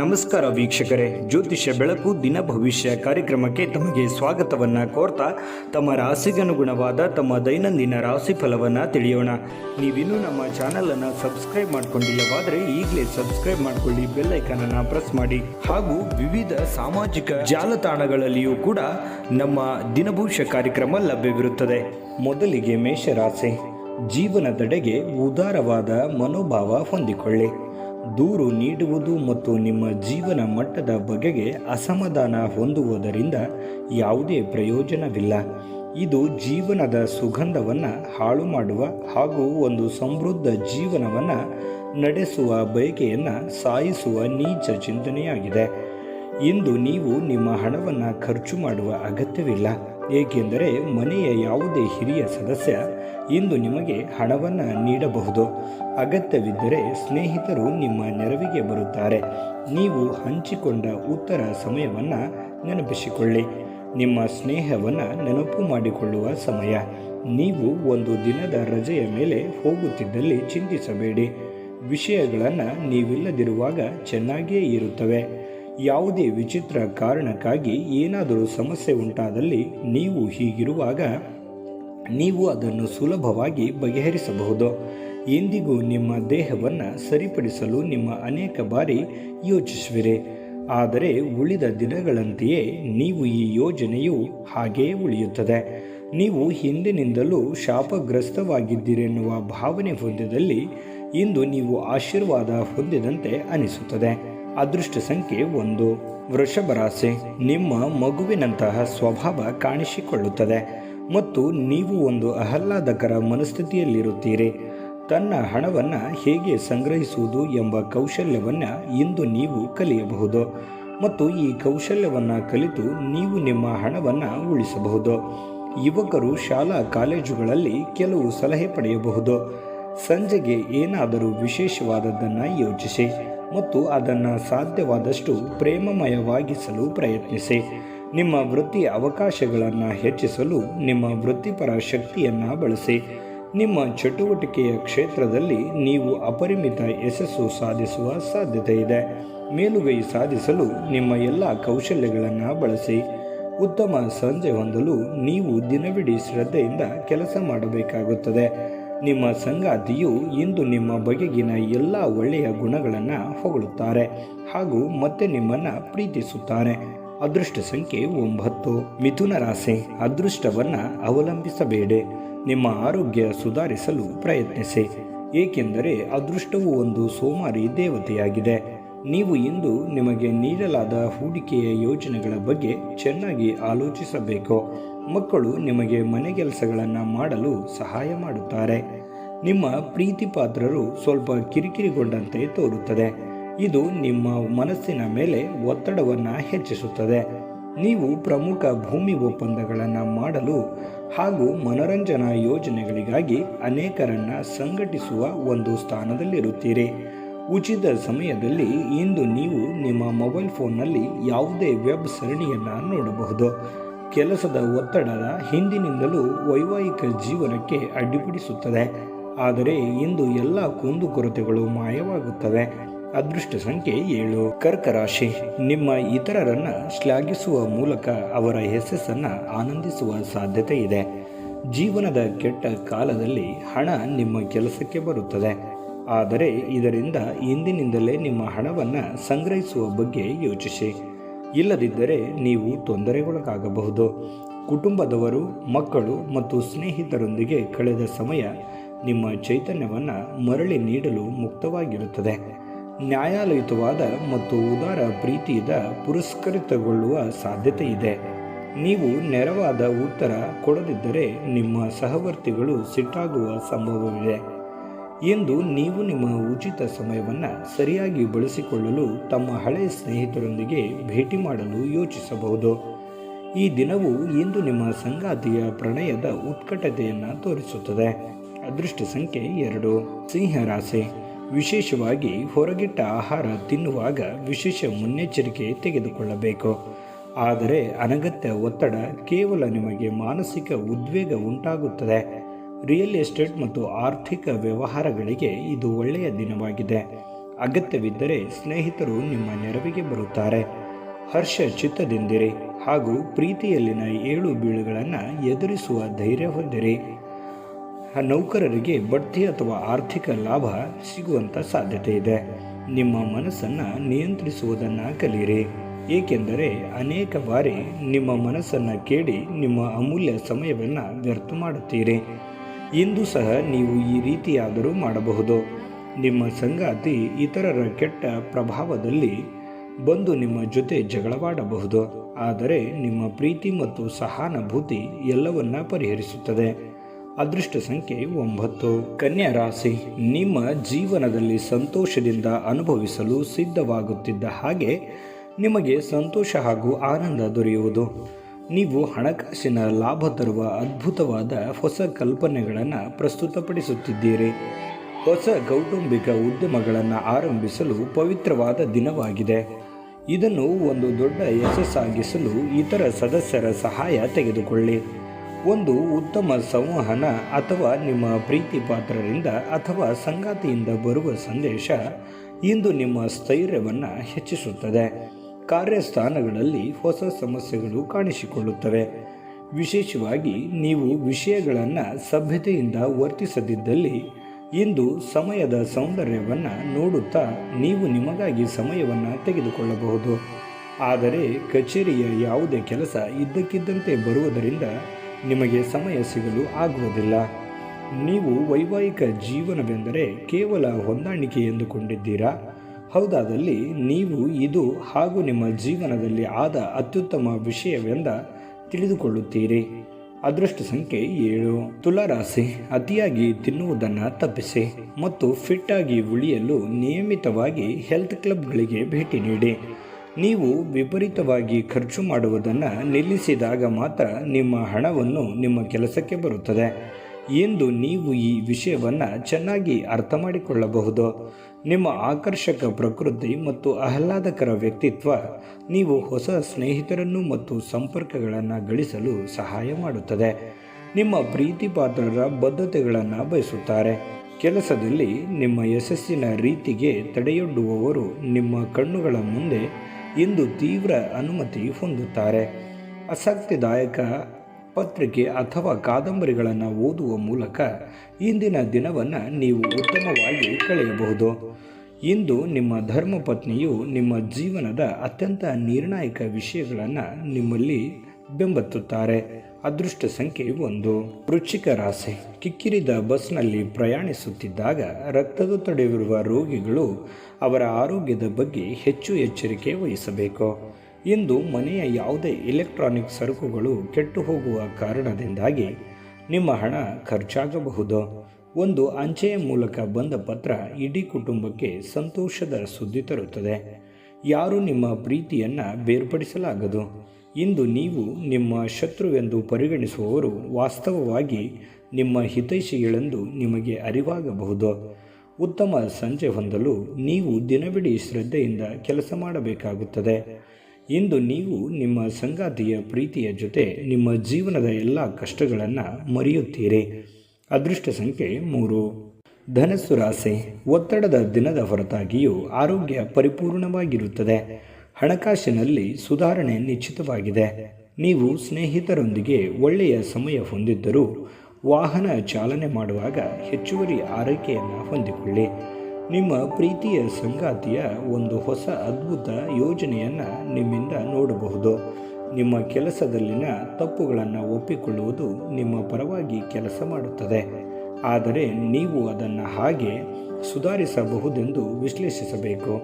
ನಮಸ್ಕಾರ ವೀಕ್ಷಕರೇ. ಜ್ಯೋತಿಷ್ಯ ಬೆಳಕು ದಿನ ಭವಿಷ್ಯ ಕಾರ್ಯಕ್ರಮಕ್ಕೆ ತಮಗೆ ಸ್ವಾಗತವನ್ನ ಕೋರ್ತಾ, ತಮ್ಮ ರಾಶಿಗನುಗುಣವಾದ ತಮ್ಮ ದೈನಂದಿನ ರಾಶಿ ಫಲವನ್ನ ತಿಳಿಯೋಣ. ನೀವಿನ್ನೂ ನಮ್ಮ ಚಾನೆಲ್ ಅನ್ನ ಸಬ್ಸ್ಕ್ರೈಬ್ ಮಾಡ್ಕೊಂಡಿಲ್ಲವಾದರೆ ಈಗಲೇ ಸಬ್ಸ್ಕ್ರೈಬ್ ಮಾಡ್ಕೊಳ್ಳಿ, ಬೆಲ್ ಐಕನ್ ಅನ್ನ ಪ್ರೆಸ್ ಮಾಡಿ. ಹಾಗೂ ವಿವಿಧ ಸಾಮಾಜಿಕ ಜಾಲತಾಣಗಳಲ್ಲಿಯೂ ಕೂಡ ನಮ್ಮ ದಿನಭವಿಷ್ಯ ಕಾರ್ಯಕ್ರಮ ಲಭ್ಯವಿರುತ್ತದೆ. ಮೊದಲಿಗೆ ಮೇಷರಾಶಿ. ಜೀವನದೆಡೆಗೆ ಉದಾರವಾದ ಮನೋಭಾವ ಹೊಂದಿಕೊಳ್ಳಿ. ದೂರು ನೀಡುವುದು ಮತ್ತು ನಿಮ್ಮ ಜೀವನ ಮಟ್ಟದ ಬಗೆಗೆ ಅಸಮಾಧಾನ ಹೊಂದುವುದರಿಂದ ಯಾವುದೇ ಪ್ರಯೋಜನವಿಲ್ಲ. ಇದು ಜೀವನದ ಸುಗಂಧವನ್ನು ಹಾಳು ಮಾಡುವ ಹಾಗೂ ಒಂದು ಸಮೃದ್ಧ ಜೀವನವನ್ನು ನಡೆಸುವ ಬಯಕೆಯನ್ನು ಸಾಯಿಸುವ ನೀಚ ಚಿಂತನೆಯಾಗಿದೆ. ಇಂದು ನೀವು ನಿಮ್ಮ ಹಣವನ್ನು ಖರ್ಚು ಮಾಡುವ ಅಗತ್ಯವಿಲ್ಲ. ಏಕೆಂದರೆ ಮನೆಯ ಯಾವುದೇ ಹಿರಿಯ ಸದಸ್ಯ ಇಂದು ನಿಮಗೆ ಹಣವನ್ನು ನೀಡಬಹುದು. ಅಗತ್ಯವಿದ್ದರೆ ಸ್ನೇಹಿತರು ನಿಮ್ಮ ನೆರವಿಗೆ ಬರುತ್ತಾರೆ. ನೀವು ಹಂಚಿಕೊಂಡ ಉತ್ತರ ಸಮಯವನ್ನು ನೆನಪಿಸಿಕೊಳ್ಳಿ. ನಿಮ್ಮ ಸ್ನೇಹವನ್ನು ನೆನಪು ಮಾಡಿಕೊಳ್ಳುವ ಸಮಯ. ನೀವು ಒಂದು ದಿನದ ರಜೆಯ ಮೇಲೆ ಹೋಗುತ್ತಿದ್ದಲ್ಲಿ ಚಿಂತಿಸಬೇಡಿ. ವಿಷಯಗಳನ್ನು ನೀವಿಲ್ಲದಿರುವಾಗ ಚೆನ್ನಾಗಿಯೇ ಇರುತ್ತವೆ. ಯಾವುದೇ ವಿಚಿತ್ರ ಕಾರಣಕ್ಕಾಗಿ ಏನಾದರೂ ಸಮಸ್ಯೆ ಉಂಟಾದಲ್ಲಿ ನೀವು ಹೀಗಿರುವಾಗ ನೀವು ಅದನ್ನು ಸುಲಭವಾಗಿ ಬಗೆಹರಿಸಬಹುದು. ಎಂದಿಗೂ ನಿಮ್ಮ ದೇಹವನ್ನು ಸರಿಪಡಿಸಲು ನಿಮ್ಮ ಅನೇಕ ಬಾರಿ ಯೋಚಿಸುವಿರಿ. ಆದರೆ ಉಳಿದ ದಿನಗಳಂತೆಯೇ ನೀವು ಈ ಯೋಜನೆಯು ಹಾಗೆಯೇ ಉಳಿಯುತ್ತದೆ. ನೀವು ಹಿಂದಿನಿಂದಲೂ ಶಾಪಗ್ರಸ್ತವಾಗಿದ್ದೀರೆನ್ನುವ ಭಾವನೆ ಹೊಂದಿದಲ್ಲಿ ಇಂದು ನೀವು ಆಶೀರ್ವಾದ ಹೊಂದಿದಂತೆ ಅನಿಸುತ್ತದೆ. ಅದೃಷ್ಟ ಸಂಖ್ಯೆ ಒಂದು. ವೃಷಭ ರಾಶಿ ನಿಮ್ಮ ಮಗುವಿನಂತಹ ಸ್ವಭಾವ ಕಾಣಿಸಿಕೊಳ್ಳುತ್ತದೆ ಮತ್ತು ನೀವು ಒಂದು ಆಹ್ಲಾದಕರ ಮನಸ್ಥಿತಿಯಲ್ಲಿರುತ್ತೀರಿ. ತನ್ನ ಹಣವನ್ನು ಹೇಗೆ ಸಂಗ್ರಹಿಸುವುದು ಎಂಬ ಕೌಶಲ್ಯವನ್ನು ಇಂದು ನೀವು ಕಲಿಯಬಹುದು ಮತ್ತು ಈ ಕೌಶಲ್ಯವನ್ನು ಕಲಿತು ನೀವು ನಿಮ್ಮ ಹಣವನ್ನು ಉಳಿಸಬಹುದು. ಯುವಕರು ಶಾಲಾ ಕಾಲೇಜುಗಳಲ್ಲಿ ಕೆಲವು ಸಲಹೆ ಪಡೆಯಬಹುದು. ಸಂಜೆಗೆ ಏನಾದರೂ ವಿಶೇಷವಾದದ್ದನ್ನು ಯೋಚಿಸಿ ಮತ್ತು ಅದನ್ನು ಸಾಧ್ಯವಾದಷ್ಟು ಪ್ರೇಮಮಯವಾಗಿಸಲು ಪ್ರಯತ್ನಿಸಿ. ನಿಮ್ಮ ವೃತ್ತಿ ಅವಕಾಶಗಳನ್ನು ಹೆಚ್ಚಿಸಲು ನಿಮ್ಮ ವೃತ್ತಿಪರ ಶಕ್ತಿಯನ್ನು ಬಳಸಿ. ನಿಮ್ಮ ಚಟುವಟಿಕೆಯ ಕ್ಷೇತ್ರದಲ್ಲಿ ನೀವು ಅಪರಿಮಿತ ಯಶಸ್ಸು ಸಾಧಿಸುವ ಸಾಧ್ಯತೆ ಇದೆ. ಮೇಲುಗೈ ಸಾಧಿಸಲು ನಿಮ್ಮ ಎಲ್ಲ ಕೌಶಲ್ಯಗಳನ್ನು ಬಳಸಿ. ಉತ್ತಮ ಸಂಜೆ ಹೊಂದಲು ನೀವು ದಿನವಿಡೀ ಶ್ರದ್ಧೆಯಿಂದ ಕೆಲಸ ಮಾಡಬೇಕಾಗುತ್ತದೆ. ನಿಮ್ಮ ಸಂಗಾತಿಯು ಇಂದು ನಿಮ್ಮ ಬಗೆಗಿನ ಎಲ್ಲ ಒಳ್ಳೆಯ ಗುಣಗಳನ್ನು ಹೊಗಳುತ್ತಾರೆ ಹಾಗೂ ಮತ್ತೆ ನಿಮ್ಮನ್ನು ಪ್ರೀತಿಸುತ್ತಾರೆ. ಅದೃಷ್ಟ ಸಂಖ್ಯೆ ಒಂಬತ್ತು. ಮಿಥುನ ರಾಶಿ, ಅದೃಷ್ಟವನ್ನು ಅವಲಂಬಿಸಬೇಡಿ. ನಿಮ್ಮ ಆರೋಗ್ಯ ಸುಧಾರಿಸಲು ಪ್ರಯತ್ನಿಸಿ. ಏಕೆಂದರೆ ಅದೃಷ್ಟವು ಒಂದು ಸೋಮಾರಿ ದೇವತೆಯಾಗಿದೆ. ನೀವು ಇಂದು ನಿಮಗೆ ನೀಡಲಾದ ಹೂಡಿಕೆಯ ಯೋಜನೆಗಳ ಬಗ್ಗೆ ಚೆನ್ನಾಗಿ ಆಲೋಚಿಸಬೇಕು. ಮಕ್ಕಳು ನಿಮಗೆ ಮನೆ ಕೆಲಸಗಳನ್ನು ಮಾಡಲು ಸಹಾಯ ಮಾಡುತ್ತಾರೆ. ನಿಮ್ಮ ಪ್ರೀತಿಪಾತ್ರರು ಸ್ವಲ್ಪ ಕಿರಿಕಿರಿಗೊಂಡಂತೆ ತೋರುತ್ತದೆ. ಇದು ನಿಮ್ಮ ಮನಸ್ಸಿನ ಮೇಲೆ ಒತ್ತಡವನ್ನು ಹೆಚ್ಚಿಸುತ್ತದೆ. ನೀವು ಪ್ರಮುಖ ಭೂಮಿ ಒಪ್ಪಂದಗಳನ್ನು ಮಾಡಲು ಹಾಗೂ ಮನರಂಜನಾ ಯೋಜನೆಗಳಿಗಾಗಿ ಅನೇಕರನ್ನು ಸಂಘಟಿಸುವ ಒಂದು ಸ್ಥಾನದಲ್ಲಿರುತ್ತೀರಿ. ಉಚಿತ ಸಮಯದಲ್ಲಿ ಇಂದು ನೀವು ನಿಮ್ಮ ಮೊಬೈಲ್ ಫೋನ್ನಲ್ಲಿ ಯಾವುದೇ ವೆಬ್ ಸರಣಿಯನ್ನು ನೋಡಬಹುದು. ಕೆಲಸದ ಒತ್ತಡದ ಹಿಂದಿನಿಂದಲೂ ವೈವಾಹಿಕ ಜೀವನಕ್ಕೆ ಅಡ್ಡಿಪಡಿಸುತ್ತದೆ. ಆದರೆ ಇಂದು ಎಲ್ಲ ಕುಂದುಕೊರತೆಗಳು ಮಾಯವಾಗುತ್ತವೆ. ಅದೃಷ್ಟ ಸಂಖ್ಯೆ ಏಳು. ಕರ್ಕ ರಾಶಿ ನಿಮ್ಮ ಇತರರನ್ನ ಶ್ಲಾಘಿಸುವ ಮೂಲಕ ಅವರ ಯಶಸ್ಸನ್ನು ಆನಂದಿಸುವ ಸಾಧ್ಯತೆ ಇದೆ. ಜೀವನದ ಕೆಟ್ಟ ಕಾಲದಲ್ಲಿ ಹಣ ನಿಮ್ಮ ಕೆಲಸಕ್ಕೆ ಬರುತ್ತದೆ. ಆದರೆ ಇದರಿಂದ ಇಂದಿನಿಂದಲೇ ನಿಮ್ಮ ಹಣವನ್ನು ಸಂಗ್ರಹಿಸುವ ಬಗ್ಗೆ ಯೋಚಿಸಿ. ಇಲ್ಲದಿದ್ದರೆ ನೀವು ತೊಂದರೆಗೊಳಗಾಗಬಹುದು. ಕುಟುಂಬದವರು, ಮಕ್ಕಳು ಮತ್ತು ಸ್ನೇಹಿತರೊಂದಿಗೆ ಕಳೆದ ಸಮಯ ನಿಮ್ಮ ಚೈತನ್ಯವನ್ನು ಮರಳಿ ನೀಡಲು ಮುಕ್ತವಾಗಿರುತ್ತದೆ. ನ್ಯಾಯಾಲಯುತವಾದ ಮತ್ತು ಉದಾರ ಪ್ರೀತಿಯಿಂದ ಪುರಸ್ಕೃತಗೊಳ್ಳುವ ಸಾಧ್ಯತೆ ಇದೆ. ನೀವು ನೆರವಾದ ಉತ್ತರ ಕೊಡದಿದ್ದರೆ ನಿಮ್ಮ ಸಹವರ್ತಿಗಳು ಸಿಟ್ಟಾಗುವ ಸಂಭವವಿದೆ. ಎಂದು ನೀವು ನಿಮ್ಮ ಉಚಿತ ಸಮಯವನ್ನು ಸರಿಯಾಗಿ ಬಳಸಿಕೊಳ್ಳಲು ತಮ್ಮ ಹಳೆಯ ಸ್ನೇಹಿತರೊಂದಿಗೆ ಭೇಟಿ ಮಾಡಲು ಯೋಚಿಸಬಹುದು. ಈ ದಿನವು ಇಂದು ನಿಮ್ಮ ಸಂಗಾತಿಯ ಪ್ರಣಯದ ಉತ್ಕಟತೆಯನ್ನು ತೋರಿಸುತ್ತದೆ. ಅದೃಷ್ಟ ಸಂಖ್ಯೆ ಎರಡು. ಸಿಂಹ ರಾಶಿ. ವಿಶೇಷವಾಗಿ ಹೊರಗಿಟ್ಟ ಆಹಾರ ತಿನ್ನುವಾಗ ವಿಶೇಷ ಮುನ್ನೆಚ್ಚರಿಕೆ ತೆಗೆದುಕೊಳ್ಳಬೇಕು. ಆದರೆ ಅನಗತ್ಯ ಒತ್ತಡ ಕೇವಲ ನಿಮಗೆ ಮಾನಸಿಕ ಉದ್ವೇಗ ಉಂಟಾಗುತ್ತದೆ. ರಿಯಲ್ ಎಸ್ಟೇಟ್ ಮತ್ತು ಆರ್ಥಿಕ ವ್ಯವಹಾರಗಳಿಗೆ ಇದು ಒಳ್ಳೆಯ ದಿನವಾಗಿದೆ. ಅಗತ್ಯವಿದ್ದರೆ ಸ್ನೇಹಿತರು ನಿಮ್ಮ ನೆರವಿಗೆ ಬರುತ್ತಾರೆ. ಹರ್ಷ ಚಿತ್ತದಿಂದಿರಿ ಹಾಗೂ ಪ್ರೀತಿಯಲ್ಲಿನ ಏಳು ಬೀಳುಗಳನ್ನು ಎದುರಿಸುವ ಧೈರ್ಯ ಹೊಂದಿರಿ. ನೌಕರರಿಗೆ ಬಡ್ತಿ ಅಥವಾ ಆರ್ಥಿಕ ಲಾಭ ಸಿಗುವಂಥ ಸಾಧ್ಯತೆ ಇದೆ. ನಿಮ್ಮ ಮನಸ್ಸನ್ನು ನಿಯಂತ್ರಿಸುವುದನ್ನು ಕಲಿಯಿರಿ ಏಕೆಂದರೆ ಅನೇಕ ಬಾರಿ ನಿಮ್ಮ ಮನಸ್ಸನ್ನು ಕೇಳಿ ನಿಮ್ಮ ಅಮೂಲ್ಯ ಸಮಯವನ್ನು ವ್ಯರ್ಥ ಮಾಡುತ್ತೀರಿ. ಇಂದು ಸಹ ನೀವು ಈ ರೀತಿಯಾದರೂ ಮಾಡಬಹುದು. ನಿಮ್ಮ ಸಂಗಾತಿ ಇತರರ ಕೆಟ್ಟ ಪ್ರಭಾವದಲ್ಲಿ ಬಂದು ನಿಮ್ಮ ಜೊತೆ ಜಗಳವಾಡಬಹುದು. ಆದರೆ ನಿಮ್ಮ ಪ್ರೀತಿ ಮತ್ತು ಸಹಾನುಭೂತಿ ಎಲ್ಲವನ್ನ ಪರಿಹರಿಸುತ್ತದೆ. ಅದೃಷ್ಟ ಸಂಖ್ಯೆ ಒಂಬತ್ತು. ಕನ್ಯಾ ರಾಶಿ, ನಿಮ್ಮ ಜೀವನದಲ್ಲಿ ಸಂತೋಷದಿಂದ ಅನುಭವಿಸಲು ಸಿದ್ಧವಾಗುತ್ತಿದ್ದ ಹಾಗೆ ನಿಮಗೆ ಸಂತೋಷ ಹಾಗೂ ಆನಂದ ದೊರೆಯುವುದು. ನೀವು ಹಣಕಾಸಿನ ಲಾಭ ತರುವ ಅದ್ಭುತವಾದ ಹೊಸ ಕಲ್ಪನೆಗಳನ್ನು ಪ್ರಸ್ತುತಪಡಿಸುತ್ತಿದ್ದೀರಿ. ಹೊಸ ಕೌಟುಂಬಿಕ ಉದ್ಯಮಗಳನ್ನು ಆರಂಭಿಸಲು ಪವಿತ್ರವಾದ ದಿನವಾಗಿದೆ. ಇದನ್ನು ಒಂದು ದೊಡ್ಡ ಯಶಸ್ಸಾಗಿಸಲು ಇತರ ಸದಸ್ಯರ ಸಹಾಯ ತೆಗೆದುಕೊಳ್ಳಿ. ಒಂದು ಉತ್ತಮ ಸಂವಹನ ಅಥವಾ ನಿಮ್ಮ ಪ್ರೀತಿ ಪಾತ್ರರಿಂದ ಅಥವಾ ಸಂಗಾತಿಯಿಂದ ಬರುವ ಸಂದೇಶ ಇಂದು ನಿಮ್ಮ ಸ್ಥೈರ್ಯವನ್ನು ಹೆಚ್ಚಿಸುತ್ತದೆ. ಕಾರ್ಯಸ್ಥಾನಗಳಲ್ಲಿ ಹೊಸ ಸಮಸ್ಯೆಗಳು ಕಾಣಿಸಿಕೊಳ್ಳುತ್ತವೆ. ವಿಶೇಷವಾಗಿ ನೀವು ವಿಷಯಗಳನ್ನು ಸಭ್ಯತೆಯಿಂದ ವರ್ತಿಸದಿದ್ದಲ್ಲಿ ಇಂದು ಸಮಯದ ಸೌಂದರ್ಯವನ್ನು ನೋಡುತ್ತಾ ನೀವು ನಿಮಗಾಗಿ ಸಮಯವನ್ನು ತೆಗೆದುಕೊಳ್ಳಬಹುದು. ಆದರೆ ಕಚೇರಿಯ ಯಾವುದೇ ಕೆಲಸ ಇದ್ದಕ್ಕಿದ್ದಂತೆ ಬರುವುದರಿಂದ ನಿಮಗೆ ಸಮಯ ಸಿಗಲು ಆಗುವುದಿಲ್ಲ. ನೀವು ವೈವಾಹಿಕ ಜೀವನವೆಂದರೆ ಕೇವಲ ಹೊಂದಾಣಿಕೆ ಎಂದುಕೊಂಡಿದ್ದೀರಾ? ಹೌದಾದಲ್ಲಿ ನೀವು ಇದು ಹಾಗೂ ನಿಮ್ಮ ಜೀವನದಲ್ಲಿ ಆದ ಅತ್ಯುತ್ತಮ ವಿಷಯವೆಂದ ತಿಳಿದುಕೊಳ್ಳುತ್ತೀರಿ. ಅದೃಷ್ಟ ಸಂಖ್ಯೆ ಏಳು. ತುಲಾರಾಶಿ, ಅತಿಯಾಗಿ ತಿನ್ನುವುದನ್ನು ತಪ್ಪಿಸಿ ಮತ್ತು ಫಿಟ್ ಆಗಿ ಉಳಿಯಲು ನಿಯಮಿತವಾಗಿ ಹೆಲ್ತ್ ಕ್ಲಬ್ಗಳಿಗೆ ಭೇಟಿ ನೀಡಿ. ನೀವು ವಿಪರೀತವಾಗಿ ಖರ್ಚು ಮಾಡುವುದನ್ನು ನಿಲ್ಲಿಸಿದಾಗ ಮಾತ್ರ ನಿಮ್ಮ ಹಣವನ್ನು ನಿಮ್ಮ ಕೆಲಸಕ್ಕೆ ಬರುತ್ತದೆ. ಎಂದು ನೀವು ಈ ವಿಷಯವನ್ನು ಚೆನ್ನಾಗಿ ಅರ್ಥ ಮಾಡಿಕೊಳ್ಳಬಹುದು ನಿಮ್ಮ ಆಕರ್ಷಕ ಪ್ರಕೃತಿ ಮತ್ತು ಆಹ್ಲಾದಕರ ವ್ಯಕ್ತಿತ್ವ ನೀವು ಹೊಸ ಸ್ನೇಹಿತರನ್ನು ಮತ್ತು ಸಂಪರ್ಕಗಳನ್ನು ಗಳಿಸಲು ಸಹಾಯ ಮಾಡುತ್ತದೆ. ನಿಮ್ಮ ಪ್ರೀತಿಪಾತ್ರರ ಬದ್ಧತೆಗಳನ್ನು ಬಯಸುತ್ತಾರೆ. ಕೆಲಸದಲ್ಲಿ ನಿಮ್ಮ ಯಶಸ್ಸಿನ ರೀತಿಗೆ ತಡೆಯೊಡ್ಡುವವರು ನಿಮ್ಮ ಕಣ್ಣುಗಳ ಮುಂದೆ ಇಂದು ತೀವ್ರ ಅನುಮತಿ ಹೊಂದುತ್ತಾರೆ. ಆಸಕ್ತಿದಾಯಕ ಪತ್ರಿಕೆ ಅಥವಾ ಕಾದಂಬರಿಗಳನ್ನು ಓದುವ ಮೂಲಕ ಇಂದಿನ ದಿನವನ್ನು ನೀವು ಉತ್ತಮವಾಗಿ ಕಳೆಯಬಹುದು. ಇಂದು ನಿಮ್ಮ ಧರ್ಮಪತ್ನಿಯು ನಿಮ್ಮ ಜೀವನದ ಅತ್ಯಂತ ನಿರ್ಣಾಯಕ ವಿಷಯಗಳನ್ನು ನಿಮ್ಮಲ್ಲಿ ಬೆಂಬತ್ತುತ್ತಾರೆ. ಅದೃಷ್ಟ ಸಂಖ್ಯೆ ಒಂದು. ವೃಶ್ಚಿಕ ರಾಶಿ. ಕಿಕ್ಕಿರಿದ ಬಸ್ನಲ್ಲಿ ಪ್ರಯಾಣಿಸುತ್ತಿದ್ದಾಗ ರಕ್ತದೊತ್ತಡವಿರುವ ರೋಗಿಗಳು ಅವರ ಆರೋಗ್ಯದ ಬಗ್ಗೆ ಹೆಚ್ಚು ಎಚ್ಚರಿಕೆ ವಹಿಸಬೇಕು. ಇಂದು ಮನೆಯ ಯಾವುದೇ ಎಲೆಕ್ಟ್ರಾನಿಕ್ ಸರಕುಗಳು ಕೆಟ್ಟು ಹೋಗುವ ಕಾರಣದಿಂದಾಗಿ ನಿಮ್ಮ ಹಣ ಖರ್ಚಾಗಬಹುದು. ಒಂದು ಅಂಚೆಯ ಮೂಲಕ ಬಂದ ಪತ್ರ ಇಡೀ ಕುಟುಂಬಕ್ಕೆ ಸಂತೋಷದ ಸುದ್ದಿ ತರುತ್ತದೆ. ಯಾರು ನಿಮ್ಮ ಪ್ರೀತಿಯನ್ನು ಬೇರ್ಪಡಿಸಲಾಗದು? ಇಂದು ನೀವು ನಿಮ್ಮ ಶತ್ರುವೆಂದು ಪರಿಗಣಿಸುವವರು ವಾಸ್ತವವಾಗಿ ನಿಮ್ಮ ಹಿತೈಷಿಗಳೆಂದು ನಿಮಗೆ ಅರಿವಾಗಬಹುದು. ಉತ್ತಮ ಸಂಜೆ ಹೊಂದಲು ನೀವು ದಿನವಿಡೀ ಶ್ರದ್ಧೆಯಿಂದ ಕೆಲಸ ಮಾಡಬೇಕಾಗುತ್ತದೆ. ಇಂದು ನೀವು ನಿಮ್ಮ ಸಂಗಾತಿಯ ಪ್ರೀತಿಯ ಜೊತೆ ನಿಮ್ಮ ಜೀವನದ ಎಲ್ಲ ಕಷ್ಟಗಳನ್ನು ಮರೆಯುತ್ತೀರಿ. ಅದೃಷ್ಟ ಸಂಖ್ಯೆ ಮೂರು. ಧನಸ್ಸು ರಾಶಿ ಒತ್ತಡದ ದಿನದ ಹೊರತಾಗಿಯೂ ಆರೋಗ್ಯ ಪರಿಪೂರ್ಣವಾಗಿರುತ್ತದೆ. ಹಣಕಾಸಿನಲ್ಲಿ ಸುಧಾರಣೆ ನಿಶ್ಚಿತವಾಗಿದೆ. ನೀವು ಸ್ನೇಹಿತರೊಂದಿಗೆ ಒಳ್ಳೆಯ ಸಮಯ ಹೊಂದಿದ್ದರೂ ವಾಹನ ಚಾಲನೆ ಮಾಡುವಾಗ ಹೆಚ್ಚುವರಿ ಆರೈಕೆಯನ್ನು ಹೊಂದಿಕೊಳ್ಳಿ. ನಿಮ್ಮ ಪ್ರೀತಿಯ ಸಂಗಾತಿಯ ಒಂದು ಹೊಸ ಅದ್ಭುತ ಯೋಜನೆಯನ್ನು ನಿಮ್ಮಿಂದ ನೋಡಬಹುದು. ನಿಮ್ಮ ಕೆಲಸದಲ್ಲಿನ ತಪ್ಪುಗಳನ್ನು ಒಪ್ಪಿಕೊಳ್ಳುವುದು ನಿಮ್ಮ ಪರವಾಗಿ ಕೆಲಸ ಮಾಡುತ್ತದೆ. ಆದರೆ ನೀವು ಅದನ್ನು ಹಾಗೆ ಸುಧಾರಿಸಬಹುದೆಂದು ವಿಶ್ಲೇಷಿಸಬೇಕು.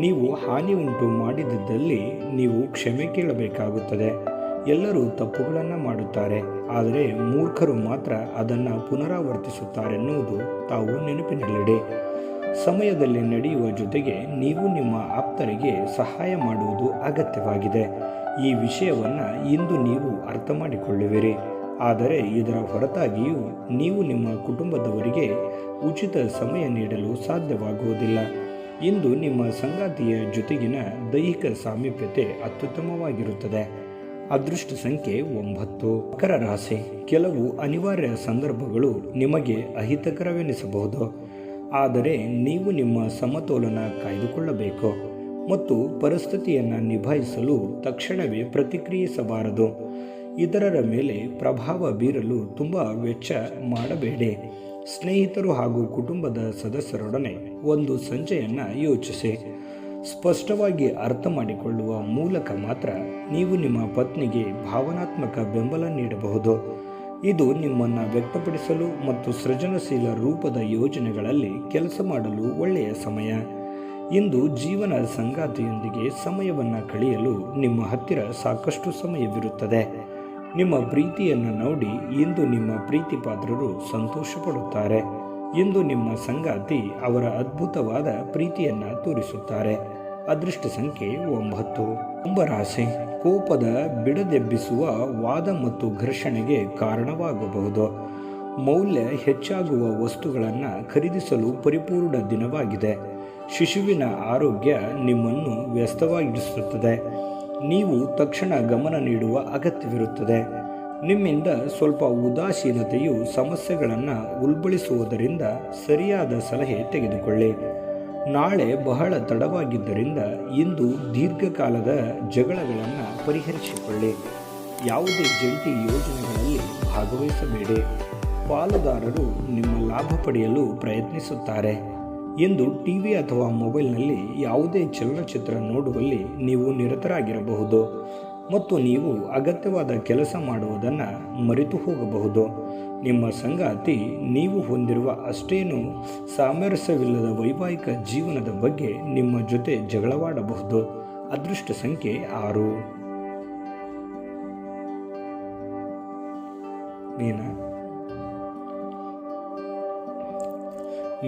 ನೀವು ಹಾನಿ ಉಂಟು ಮಾಡಿದ್ದಲ್ಲಿ ನೀವು ಕ್ಷಮೆ ಕೇಳಬೇಕಾಗುತ್ತದೆ. ಎಲ್ಲರೂ ತಪ್ಪುಗಳನ್ನು ಮಾಡುತ್ತಾರೆ. ಆದರೆ ಮೂರ್ಖರು ಮಾತ್ರ ಅದನ್ನು ಪುನರಾವರ್ತಿಸುತ್ತಾರೆನ್ನುವುದು ತಾವು ನೆನಪಿನಲ್ಲಿಡಿ. ಸಮಯದಲ್ಲಿ ನಡೆಯುವ ಜೊತೆಗೆ ನೀವು ನಿಮ್ಮ ಆಪ್ತರಿಗೆ ಸಹಾಯ ಮಾಡುವುದು ಅಗತ್ಯವಾಗಿದೆ. ಈ ವಿಷಯವನ್ನು ಇಂದು ನೀವು ಅರ್ಥ ಮಾಡಿಕೊಳ್ಳುವಿರಿ ಆದರೆ ಇದರ ಹೊರತಾಗಿಯೂ ನೀವು ನಿಮ್ಮ ಕುಟುಂಬದವರಿಗೆ ಉಚಿತ ಸಮಯ ನೀಡಲು ಸಾಧ್ಯವಾಗುವುದಿಲ್ಲ. ಇಂದು ನಿಮ್ಮ ಸಂಗಾತಿಯ ಜೊತೆಗಿನ ದೈಹಿಕ ಸಾಮೀಪ್ಯತೆ ಅತ್ಯುತ್ತಮವಾಗಿರುತ್ತದೆ. ಅದೃಷ್ಟ ಸಂಖ್ಯೆ ಒಂಬತ್ತು. ಮಕರ ರಾಶಿ. ಕೆಲವು ಅನಿವಾರ್ಯ ಸಂದರ್ಭಗಳು ನಿಮಗೆ ಅಹಿತಕರವೆನಿಸಬಹುದು. ಆದರೆ ನೀವು ನಿಮ್ಮ ಸಮತೋಲನ ಕಾಯ್ದುಕೊಳ್ಳಬೇಕು ಮತ್ತು ಪರಿಸ್ಥಿತಿಯನ್ನು ನಿಭಾಯಿಸಲು ತಕ್ಷಣವೇ ಪ್ರತಿಕ್ರಿಯಿಸಬಾರದು. ಇದರರ ಮೇಲೆ ಪ್ರಭಾವ ಬೀರಲು ತುಂಬ ವೆಚ್ಚ ಮಾಡಬೇಡಿ. ಸ್ನೇಹಿತರು ಹಾಗೂ ಕುಟುಂಬದ ಸದಸ್ಯರೊಡನೆ ಒಂದು ಸಂಜೆಯನ್ನು ಯೋಚಿಸಿ. ಸ್ಪಷ್ಟವಾಗಿ ಅರ್ಥ ಮಾಡಿಕೊಳ್ಳುವ ಮೂಲಕ ಮಾತ್ರ ನೀವು ನಿಮ್ಮ ಪತ್ನಿಗೆ ಭಾವನಾತ್ಮಕ ಬೆಂಬಲ ನೀಡಬಹುದು. ಇದು ನಿಮ್ಮನ್ನು ವ್ಯಕ್ತಪಡಿಸಲು ಮತ್ತು ಸೃಜನಶೀಲ ರೂಪದ ಯೋಜನೆಗಳಲ್ಲಿ ಕೆಲಸ ಮಾಡಲು ಒಳ್ಳೆಯ ಸಮಯ. ಇಂದು ಜೀವನ ಸಂಗಾತಿಯೊಂದಿಗೆ ಸಮಯವನ್ನು ಕಳೆಯಲು ನಿಮ್ಮ ಹತ್ತಿರ ಸಾಕಷ್ಟು ಸಮಯವಿರುತ್ತದೆ. ನಿಮ್ಮ ಪ್ರೀತಿಯನ್ನು ನೋಡಿ ಇಂದು ನಿಮ್ಮ ಪ್ರೀತಿಪಾತ್ರರು ಸಂತೋಷಪಡುತ್ತಾರೆ. ಇಂದು ನಿಮ್ಮ ಸಂಗಾತಿ ಅವರ ಅದ್ಭುತವಾದ ಪ್ರೀತಿಯನ್ನು ತೋರಿಸುತ್ತಾರೆ. ಅದೃಷ್ಟ ಸಂಖ್ಯೆ ಒಂಬತ್ತು. ಕುಂಭರಾಶಿ, ಕೋಪದ ಬಿಡದೆಬ್ಬಿಸುವ ವಾದ ಮತ್ತು ಘರ್ಷಣೆಗೆ ಕಾರಣವಾಗಬಹುದು. ಮೌಲ್ಯ ಹೆಚ್ಚಾಗುವ ವಸ್ತುಗಳನ್ನು ಖರೀದಿಸಲು ಪರಿಪೂರ್ಣ ದಿನವಾಗಿದೆ. ಶಿಶುವಿನ ಆರೋಗ್ಯ ನಿಮ್ಮನ್ನು ವ್ಯಸ್ತವಾಗಿಡಿಸುತ್ತದೆ ನೀವು ತಕ್ಷಣ ಗಮನ ನೀಡುವ ಅಗತ್ಯವಿರುತ್ತದೆ. ನಿಮ್ಮಿಂದ ಸ್ವಲ್ಪ ಉದಾಸೀನತೆಯು ಸಮಸ್ಯೆಗಳನ್ನು ಉಲ್ಬಳಿಸುವುದರಿಂದ ಸರಿಯಾದ ಸಲಹೆ ತೆಗೆದುಕೊಳ್ಳಿ. ನಾಳೆ ಬಹಳ ತಡವಾಗಿದ್ದರಿಂದ ಇಂದು ದೀರ್ಘಕಾಲದ ಜಗಳಗಳನ್ನು ಪರಿಹರಿಸಿಕೊಳ್ಳಿ. ಯಾವುದೇ ಜಂಟಿ ಯೋಜನೆಗಳಲ್ಲಿ ಭಾಗವಹಿಸಬೇಡಿ. ಪಾಲುದಾರರು ನಿಮ್ಮ ಲಾಭ ಪಡೆಯಲು ಪ್ರಯತ್ನಿಸುತ್ತಾರೆ. ಇಂದು ಟಿವಿ ಅಥವಾ ಮೊಬೈಲ್ನಲ್ಲಿ ಯಾವುದೇ ಚಲನಚಿತ್ರ ನೋಡುವಲ್ಲಿ ನೀವು ನಿರತರಾಗಿರಬಹುದು. ಮತ್ತು ನೀವು ಅಗತ್ಯವಾದ ಕೆಲಸ ಮಾಡುವುದನ್ನು ಮರೆತು ಹೋಗಬಹುದು. ನಿಮ್ಮ ಸಂಗಾತಿ ನೀವು ಹೊಂದಿರುವ ಅಷ್ಟೇನು ಸಾಮರಸ್ಯವಿಲ್ಲದ ವೈವಾಹಿಕ ಜೀವನದ ಬಗ್ಗೆ ನಿಮ್ಮ ಜೊತೆ ಜಗಳವಾಡಬಹುದು. ಅದೃಷ್ಟ ಸಂಖ್ಯೆ ಆರು. ಮೀನ.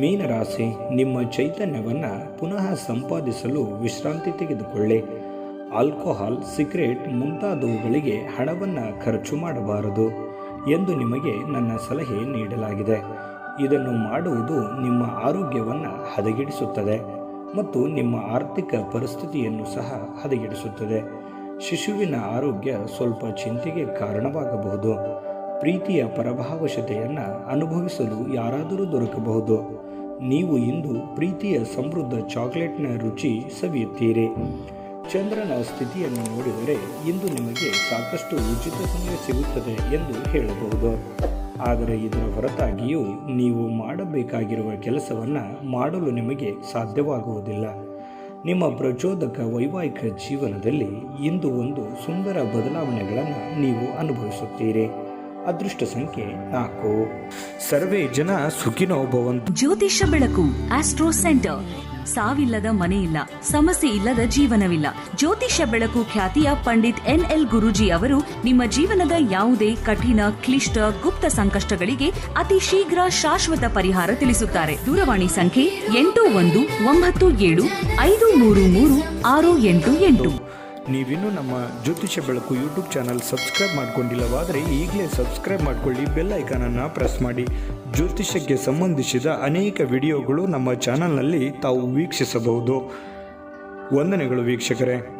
ಮೀನರಾಶಿ, ನಿಮ್ಮ ಚೈತನ್ಯವನ್ನು ಪುನಃ ಸಂಪಾದಿಸಲು ವಿಶ್ರಾಂತಿ ತೆಗೆದುಕೊಳ್ಳಿ. ಆಲ್ಕೋಹಾಲ್, ಸಿಗರೇಟ್ ಮುಂತಾದವುಗಳಿಗೆ ಹಣವನ್ನು ಖರ್ಚು ಮಾಡಬಾರದು. ಎಂದು ನಿಮಗೆ ನನ್ನ ಸಲಹೆ ನೀಡಲಾಗಿದೆ. ಇದನ್ನು ಮಾಡುವುದು ನಿಮ್ಮ ಆರೋಗ್ಯವನ್ನು ಹದಗೆಡಿಸುತ್ತದೆ ಮತ್ತು ನಿಮ್ಮ ಆರ್ಥಿಕ ಪರಿಸ್ಥಿತಿಯನ್ನು ಸಹ ಹದಗೆಡಿಸುತ್ತದೆ. ಶಿಶುವಿನ ಆರೋಗ್ಯ ಸ್ವಲ್ಪ ಚಿಂತೆಗೆ ಕಾರಣವಾಗಬಹುದು. ಪ್ರೀತಿಯ ಪರಭಾವಶತೆಯನ್ನು ಅನುಭವಿಸಲು ಯಾರಾದರೂ ದೊರಕಬಹುದು. ನೀವು ಇಂದು ಪ್ರೀತಿಯ ಸಮೃದ್ಧ ಚಾಕ್ಲೇಟ್ನ ರುಚಿ ಸವಿಯುತ್ತೀರಿ. ಚಂದ್ರನ ಸ್ಥಿತಿಯನ್ನು ನೋಡಿದರೆ ಇಂದು ನಿಮಗೆ ಸಾಕಷ್ಟು ಉಚಿತ ಸಮಯ ಸಿಗುತ್ತದೆ ಎಂದು ಹೇಳಬಹುದು. ಆದರೆ ಇದರ ಹೊರತಾಗಿಯೂ ನೀವು ಮಾಡಬೇಕಾಗಿರುವ ಕೆಲಸವನ್ನು ಮಾಡಲು ನಿಮಗೆ ಸಾಧ್ಯವಾಗುವುದಿಲ್ಲ. ನಿಮ್ಮ ಪ್ರಚೋದಕ ವೈವಾಹಿಕ ಜೀವನದಲ್ಲಿ ಇಂದು ಒಂದು ಸುಂದರ ಬದಲಾವಣೆಗಳನ್ನು ನೀವು ಅನುಭವಿಸುತ್ತೀರಿ. ಅದೃಷ್ಟ ಸಂಖ್ಯೆ ನಾಲ್ಕು. ಸರ್ವೇ ಜನ ಸುಖಿನೋಭವಂತ ಜ್ಯೋತಿಷ್ಯ ಬೆಳಕು ಆಸ್ಟ್ರೋ ಸೆಂಟರ್ ಸಾವಿಲ್ಲದ ಮನೆಯಿಲ್ಲ, ಸಮಸ್ಯೆ ಇಲ್ಲದ ಜೀವನವಿಲ್ಲ. ಜ್ಯೋತಿಷ್ಯ ಬೆಳಕು ಖ್ಯಾತಿಯ ಪಂಡಿತ್ ಎನ್ ಎಲ್ ಗುರುಜಿ ಅವರು ನಿಮ್ಮ ಜೀವನದ ಯಾವುದೇ ಕಠಿಣ, ಕ್ಲಿಷ್ಟ, ಗುಪ್ತ ಸಂಕಷ್ಟಗಳಿಗೆ ಅತಿ ಶೀಘ್ರ ಶಾಶ್ವತ ಪರಿಹಾರ ತಿಳಿಸುತ್ತಾರೆ. ದೂರವಾಣಿ ಸಂಖ್ಯೆ ಎಂಟು ಒಂದು ಒಂಬತ್ತು ಏಳು ಐದು ಮೂರು ಮೂರು ಆರು ಎಂಟು ಎಂಟು. ನೀವಿನ್ನೂ ನಮ್ಮ ಜ್ಯೋತಿಷ್ಯ ಬೆಳಕು ಯೂಟ್ಯೂಬ್ ಚಾನಲ್ ಸಬ್ಸ್ಕ್ರೈಬ್ ಮಾಡ್ಕೊಂಡಿಲ್ಲವಾದರೆ ಈಗಲೇ ಸಬ್ಸ್ಕ್ರೈಬ್ ಮಾಡಿಕೊಳ್ಳಿ, ಬೆಲ್ ಐಕಾನನ್ನು ಪ್ರೆಸ್ ಮಾಡಿ. ಜ್ಯೋತಿಷ್ಯಕ್ಕೆ ಸಂಬಂಧಿಸಿದ ಅನೇಕ ವಿಡಿಯೋಗಳು ನಮ್ಮ ಚಾನಲ್ನಲ್ಲಿ ತಾವು ವೀಕ್ಷಿಸಬಹುದು. ವಂದನೆಗಳು ವೀಕ್ಷಕರೇ.